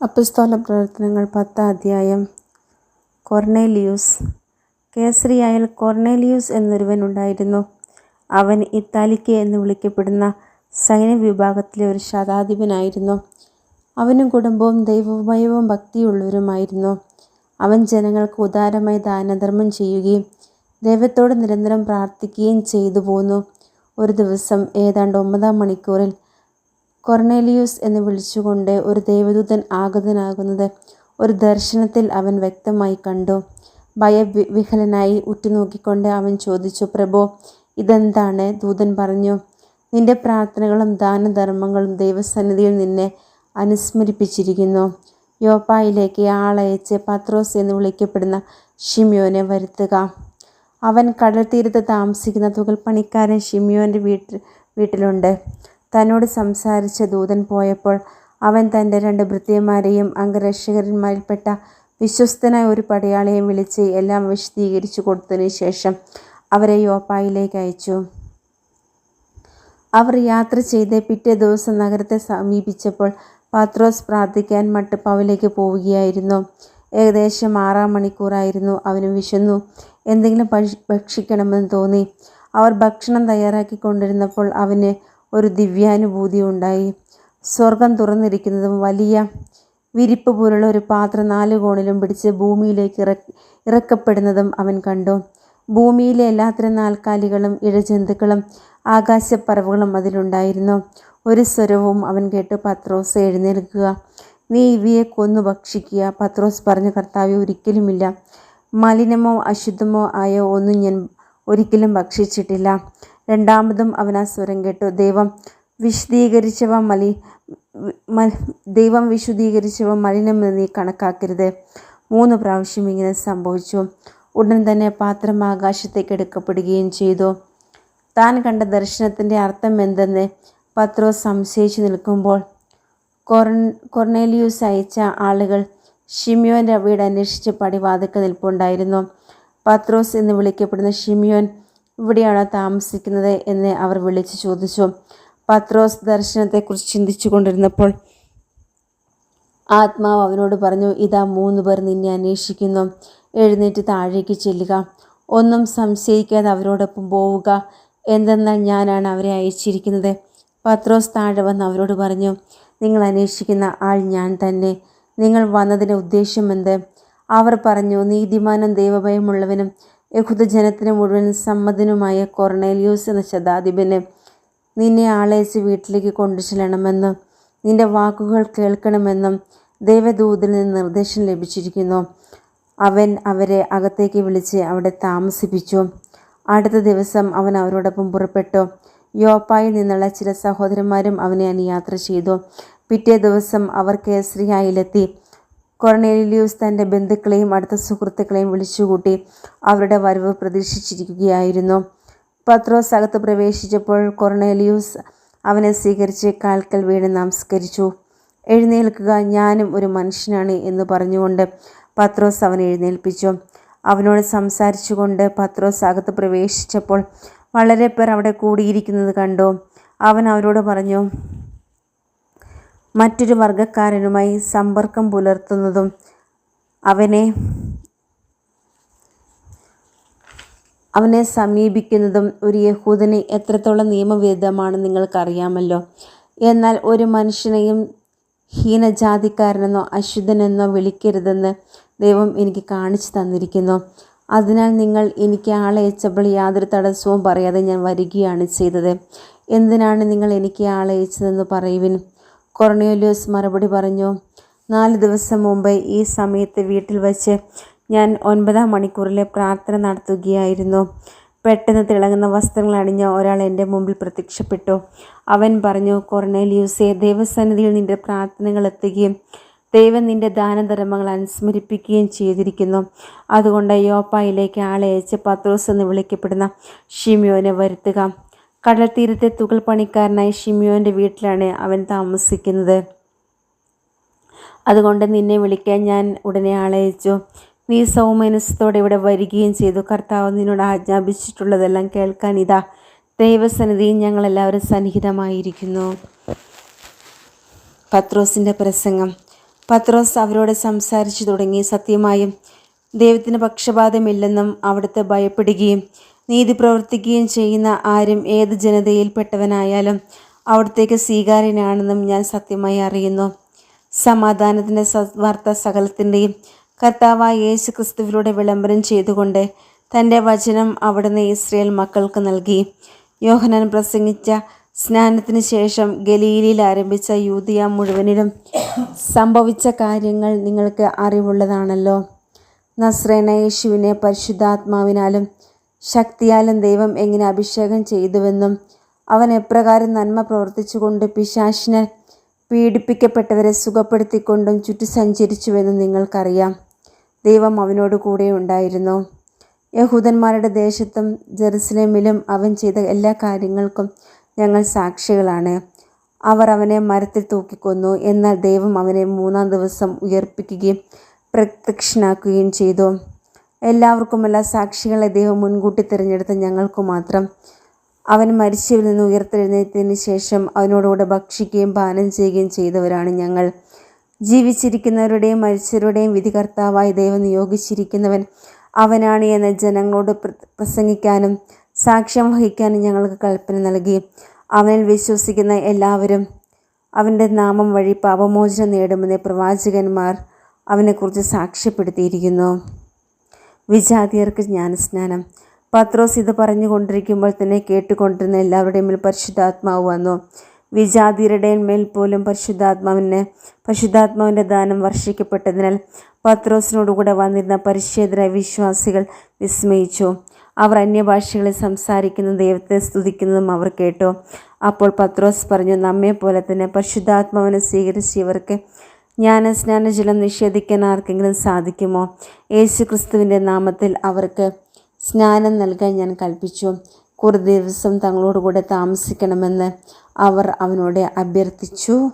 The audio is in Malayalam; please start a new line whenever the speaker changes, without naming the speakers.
അപ്പസ്തോല പ്രവർത്തനങ്ങൾ പത്താം അധ്യായം. കൊർണേലിയൂസ് കേസറിയായിൽ കൊർണേലിയൂസ് എന്നൊരുവൻ ഉണ്ടായിരുന്നു. അവൻ ഇത്താലിക്ക എന്ന് വിളിക്കപ്പെടുന്ന സൈന്യവിഭാഗത്തിലെ ഒരു ശതാധിപനായിരുന്നു. അവനും കുടുംബവും ദൈവമയവും ഭക്തിയുള്ളവരുമായിരുന്നു. അവൻ ജനങ്ങൾക്ക് ഉദാരമായി ദാനധർമ്മം ചെയ്യുകയും ദൈവത്തോട് നിരന്തരം പ്രാർത്ഥിക്കുകയും ചെയ്തു പോന്നു ഒരു ദിവസം ഏതാണ്ട് ഒമ്പതാം മണിക്കൂറിൽ കൊർണേലിയൂസ് എന്ന് വിളിച്ചുകൊണ്ട് ഒരു ദേവദൂതൻ ആഗതനാകുന്നത് ഒരു ദർശനത്തിൽ അവൻ വ്യക്തമായി കണ്ടു. ഭയവിഹ്വലനായി ഉറ്റുനോക്കിക്കൊണ്ട് അവൻ ചോദിച്ചു പ്രഭോ ഇതെന്താണ്? ദൂതൻ പറഞ്ഞു നിന്റെ പ്രാർത്ഥനകളും ദാനധർമ്മങ്ങളും ദൈവസന്നിധിയിൽ നിന്നെ അനുസ്മരിപ്പിച്ചിരിക്കുന്നു. യോപ്പായിലേക്ക് ആളയച്ച് പത്രോസ് എന്ന് വിളിക്കപ്പെടുന്ന ഷിമിയോനെ വരുത്തുക. അവൻ കടൽ തീരത്ത് താമസിക്കുന്ന തുകൽ പണിക്കാരൻ ഷിമിയോന്റെ വീട്ടിൽ വീട്ടിലുണ്ട്. തന്നോട് സംസാരിച്ച ദൂതൻ പോയപ്പോൾ അവൻ തന്റെ രണ്ട് ഭൃത്യന്മാരെയും അംഗരക്ഷകന്മാരിൽപ്പെട്ട വിശ്വസ്തനായ ഒരു പടയാളിയെയും വിളിച്ച് എല്ലാം വിശദീകരിച്ചു കൊടുത്തതിന് ശേഷം അവരെ യോപ്പായിലേക്ക് അയച്ചു. അവർ യാത്ര ചെയ്ത് പിറ്റേ ദിവസം നഗരത്തെ സമീപിച്ചപ്പോൾ പാത്രോസ് പ്രാർത്ഥിക്കാൻ മട്ട് പവലേക്ക് പോവുകയായിരുന്നു. ഏകദേശം ആറാം മണിക്കൂറായിരുന്നു അവന് വിശന്നു. എന്തെങ്കിലും ഭക്ഷിക്കണമെന്ന് തോന്നി. അവർ ഭക്ഷണം തയ്യാറാക്കി കൊണ്ടിരുന്നപ്പോൾ അവന് ഒരു ദിവ്യാനുഭൂതി ഉണ്ടായി. സ്വർഗം തുറന്നിരിക്കുന്നതും വലിയ വിരിപ്പ് പോലുള്ള ഒരു പാത്രം നാല് കോണിലും പിടിച്ച് ഭൂമിയിലേക്ക് ഇറ ഇറക്കപ്പെടുന്നതും അവൻ കണ്ടു. ഭൂമിയിലെ എല്ലാത്തരം നാൽക്കാലികളും ഇഴജന്തുക്കളും ആകാശപ്പറവുകളും അതിലുണ്ടായിരുന്നു. ഒരു സ്വരവും അവൻ കേട്ട് പത്രോസ് എഴുന്നേൽക്കുക. നീ ഇവയെ കൊന്നു ഭക്ഷിക്കുക പത്രോസ് പറഞ്ഞ കർത്താവ് ഒരിക്കലുമില്ല. മലിനമോ അശുദ്ധമോ ആയ ഒന്നും ഞാൻ ഒരിക്കലും ഭക്ഷിച്ചിട്ടില്ല. രണ്ടാമതും അവൻ ആ സ്വരം കേട്ടു. ദൈവം വിശദീകരിച്ചവ മലി ദൈവം വിശുദ്ധീകരിച്ചവ മലിനമെന്ന് നീ കണക്കാക്കരുത്. മൂന്ന് പ്രാവശ്യം ഇങ്ങനെ സംഭവിച്ചു. ഉടൻ തന്നെ പാത്രം ആകാശത്തേക്ക് എടുക്കപ്പെടുകയും ചെയ്തു. താൻ കണ്ട ദർശനത്തിന്റെ അർത്ഥം എന്തെന്ന് പത്രോ സംശയിച്ചു നിൽക്കുമ്പോൾ കൊറ കൊർണേലിയൂസ് അയച്ച ആളുകൾ ഷിമിയോന്റെ വീട് അന്വേഷിച്ച് പടിവാതിക്കൽ നിൽപ്പുണ്ടായിരുന്നു. പത്രോസ് എന്ന് വിളിക്കപ്പെടുന്ന ഷിമിയോൻ ഇവിടെയാണോ താമസിക്കുന്നത് എന്ന് അവർ വിളിച്ചു ചോദിച്ചു. പത്രോസ് ദർശനത്തെക്കുറിച്ച് ചിന്തിച്ചു കൊണ്ടിരുന്നപ്പോൾ ആത്മാവ് അവനോട് പറഞ്ഞു ഇതാ മൂന്ന് പേർ നിന്നെ അന്വേഷിക്കുന്നു. എഴുന്നേറ്റ് താഴേക്ക് ചെല്ലുക. ഒന്നും സംശയിക്കാതെ അവരോടൊപ്പം പോവുക. എന്തെന്നാൽ ഞാനാണ് അവരെ അയച്ചിരിക്കുന്നത്. പത്രോസ് താഴെ വന്ന് അവരോട് പറഞ്ഞു നിങ്ങൾ അന്വേഷിക്കുന്ന ആൾ ഞാൻ തന്നെ. നിങ്ങൾ വന്നതിന്റെ ഉദ്ദേശ്യമെന്ത് അവർ പറഞ്ഞു നീതിമാനും ദൈവഭയമുള്ളവനും യഹുദജനത്തിന് മുഴുവൻ സമ്മതനുമായ കൊർണേലിയൂസ് എന്ന ശതാധിപന് നിന്നെ ആളയച്ച് വീട്ടിലേക്ക് കൊണ്ടു ചെല്ലണമെന്നും നിന്റെ വാക്കുകൾ കേൾക്കണമെന്നും ദേവദൂതിൽ നിന്ന് നിർദ്ദേശം ലഭിച്ചിരിക്കുന്നു. അവൻ അവരെ അകത്തേക്ക് വിളിച്ച് അവിടെ താമസിപ്പിച്ചു. അടുത്ത ദിവസം അവൻ അവരോടൊപ്പം പുറപ്പെട്ടു. യോപ്പായിൽ നിന്നുള്ള ചില സഹോദരന്മാരും അവനെ അനുയാത്ര ചെയ്തു. പിറ്റേ ദിവസം അവർ കേസറിയായിലെത്തി കൊർണേലിയൂസ് തന്റെ ബന്ധുക്കളെയും അടുത്ത സുഹൃത്തുക്കളെയും വിളിച്ചുകൂട്ടി അവരുടെ വരവ് പ്രതീക്ഷിച്ചിരിക്കുകയായിരുന്നു. പത്രോസ് അകത്ത് പ്രവേശിച്ചപ്പോൾ കൊർണേലിയൂസ് അവനെ സ്വീകരിച്ച് കാൽക്കൽ വീണ് നമസ്കരിച്ചു. എഴുന്നേൽക്കുക ഞാനും ഒരു മനുഷ്യനാണ് എന്ന് പറഞ്ഞുകൊണ്ട് പത്രോസ് അവനെ എഴുന്നേൽപ്പിച്ചു. അവനോട് സംസാരിച്ചുകൊണ്ട് പത്രോസ് അകത്ത് പ്രവേശിച്ചപ്പോൾ വളരെ പേർ അവിടെ കൂടിയിരിക്കുന്നത് കണ്ടു. അവൻ അവരോട് പറഞ്ഞു മറ്റൊരു വർഗക്കാരനുമായി സമ്പർക്കം പുലർത്തുന്നതും അവനെ അവനെ സമീപിക്കുന്നതും ഒരു യഹൂദന് എത്രത്തോളം നിയമവിരുദ്ധമാണ് നിങ്ങൾക്കറിയാമല്ലോ. എന്നാൽ ഒരു മനുഷ്യനെയും ഹീനജാതിക്കാരനെന്നോ അശുദ്ധനെന്നോ വിളിക്കരുതെന്ന് ദൈവം എനിക്ക് കാണിച്ചു തന്നിരിക്കുന്നു. അതിനാൽ നിങ്ങൾ എനിക്ക് ആളെ അയച്ചപ്പോൾ യാതൊരു തടസ്സവും പറയാതെ ഞാൻ വരികയാണ് ചെയ്തത്. എന്തിനാണ് നിങ്ങൾ എനിക്ക് ആളയച്ചതെന്ന് പറയുവിൻ? കൊറോണിയോലിയോസ് മറുപടി പറഞ്ഞു നാല് ദിവസം മുമ്പ് ഈ സമയത്ത് വീട്ടിൽ വച്ച് ഞാൻ ഒൻപതാം മണിക്കൂറിലെ പ്രാർത്ഥന നടത്തുകയായിരുന്നു. പെട്ടെന്ന് തിളങ്ങുന്ന വസ്ത്രങ്ങൾ അണിഞ്ഞ ഒരാൾ എന്റെ മുമ്പിൽ പ്രത്യക്ഷപ്പെട്ടു. അവൻ പറഞ്ഞു കൊർണേലിയൂസെ ദൈവസന്നിധിയിൽ നിന്റെ പ്രാർത്ഥനകൾ എത്തുകയും ദൈവം നിന്റെ ദാനധർമ്മങ്ങൾ അനുസ്മരിപ്പിക്കുകയും ചെയ്തിരിക്കുന്നു. അതുകൊണ്ട് യോപ്പായിലേക്ക് ആളെ അയച്ച് പത്രോസ് എന്ന് വിളിക്കപ്പെടുന്ന ഷിമിയോനെ വരുത്തുക. കടൽ തീരത്തെ തുകൽ പണിക്കാരനായ ഷിമിയോന്റെ വീട്ടിലാണ് അവൻ താമസിക്കുന്നത്. അതുകൊണ്ട് നിന്നെ വിളിക്കാൻ ഞാൻ ഉടനെ ആളയച്ചു നീ സൗമനസ്സത്തോടെ ഇവിടെ വരികയും ചെയ്തു. കർത്താവ് നിന്നോട് ആജ്ഞാപിച്ചിട്ടുള്ളതെല്ലാം കേൾക്കാൻ ഇതാ. ദൈവസന്നിധിയിൽ ഞങ്ങളെല്ലാവരും സന്നിഹിതമായിരിക്കുന്നു. പത്രോസിന്റെ പ്രസംഗം. പത്രോസ് അവരോട് സംസാരിച്ചു തുടങ്ങി. സത്യമായും ദൈവത്തിന് പക്ഷപാതമില്ലെന്നും അവിടുത്തെ ഭയപ്പെടുകയും നീതി പ്രവർത്തിക്കുകയും ചെയ്യുന്ന ആരും ഏത് ജനതയിൽപ്പെട്ടവനായാലും അവിടത്തേക്ക് സ്വീകാര്യനാണെന്നും ഞാൻ സത്യമായി അറിയുന്നു. സമാധാനത്തിന്റെ വാർത്ത സകലത്തിന്റെയും കർത്താവായ യേശു ക്രിസ്തുവിലൂടെ വിളംബരം ചെയ്തുകൊണ്ട് തന്റെ വചനം അവിടുന്ന് ഇസ്രയേൽ മക്കൾക്ക് നൽകി. യോഹനാൻ പ്രസംഗിച്ച സ്നാനത്തിന് ശേഷം ഗലീലിയിൽ ആരംഭിച്ച യൂതിയ മുഴുവനിലും സംഭവിച്ച കാര്യങ്ങൾ നിങ്ങൾക്ക് അറിവുള്ളതാണല്ലോ. നസ്രേന യേശുവിനെ പരിശുദ്ധാത്മാവിനാലും ശക്തിയാലും ദൈവം എങ്ങനെ അഭിഷേകം ചെയ്തുവെന്നും അവൻ എപ്രകാരം നന്മ പ്രവർത്തിച്ചുകൊണ്ട് പിശാശിനെ പീഡിപ്പിക്കപ്പെട്ടവരെ സുഖപ്പെടുത്തിക്കൊണ്ടും ചുറ്റി സഞ്ചരിച്ചുവെന്നും നിങ്ങൾക്കറിയാം. ദൈവം അവനോട് കൂടെ ഉണ്ടായിരുന്നു. യഹൂദന്മാരുടെ ദേശത്തും ജെറുസലേമിലും അവൻ ചെയ്ത എല്ലാ കാര്യങ്ങൾക്കും ഞങ്ങൾ സാക്ഷികളാണ്. അവർ അവനെ മരത്തിൽ തൂക്കിക്കൊന്നു. എന്നാൽ ദൈവം അവനെ മൂന്നാം ദിവസം ഉയർപ്പിക്കുകയും പ്രത്യക്ഷനാക്കുകയും ചെയ്തു. എല്ലാവർക്കുമല്ല സാക്ഷികളെ ദൈവം മുൻകൂട്ടി തിരഞ്ഞെടുത്ത ഞങ്ങൾക്ക് മാത്രം. അവൻ മരിച്ചവരിൽ നിന്ന് ഉയർത്തെഴുന്നേറ്റതിന് ശേഷം അവനോടുകൂടെ ഭക്ഷിക്കുകയും പാനം ചെയ്യുകയും ചെയ്തവരാണ് ഞങ്ങൾ. ജീവിച്ചിരിക്കുന്നവരുടെയും മരിച്ചവരുടെയും വിധികർത്താവായി ദൈവം നിയോഗിച്ചിരിക്കുന്നവൻ അവനാണ് എന്ന് ജനങ്ങളോട് പ്രസംഗിക്കാനും സാക്ഷ്യം വഹിക്കാനും ഞങ്ങൾക്ക് കൽപ്പന നൽകി. അവനിൽ വിശ്വസിക്കുന്ന എല്ലാവരും അവന്റെ നാമം വഴി പാപമോചനം നേടുമെന്ന് പ്രവാചകന്മാർ അവനെക്കുറിച്ച് സാക്ഷ്യപ്പെടുത്തിയിരിക്കുന്നു. വിജാതിയർക്ക് ജ്ഞാനസ്നാനം പത്രോസ് ഇത് പറഞ്ഞുകൊണ്ടിരിക്കുമ്പോൾ തന്നെ കേട്ടുകൊണ്ടിരുന്ന എല്ലാവരുടെയും മേൽ പരിശുദ്ധാത്മാവ് വന്നു. വിജാതിയരുടെ മേൽ പോലും പരിശുദ്ധാത്മാവിനെ പരിശുദ്ധാത്മാവിന്റെ ദാനം വർഷിക്കപ്പെട്ടതിനാൽ പത്രോസിനോടുകൂടെ വന്നിരുന്ന പരിശേതര വിശ്വാസികൾ വിസ്മയിച്ചു. അവർ അന്യഭാഷകളിൽ സംസാരിക്കുന്ന ദൈവത്തെ സ്തുതിക്കുന്നതും അവർ കേട്ടു. അപ്പോൾ പത്രോസ് പറഞ്ഞു നമ്മെ പോലെ തന്നെ പരിശുദ്ധാത്മാവിനെ സ്വീകരിച്ച് ഇവർക്ക് ജ്ഞാനസ്നാനജലം നിഷേധിക്കാൻ ആർക്കെങ്കിലും സാധിക്കുമോ? യേശു ക്രിസ്തുവിന്റെ നാമത്തിൽ അവർക്ക് സ്നാനം നൽകാൻ ഞാൻ കൽപ്പിച്ചു. കുറേ ദിവസം തങ്ങളോടുകൂടെ താമസിക്കണമെന്ന് അവർ അവനോട് അഭ്യർത്ഥിച്ചു.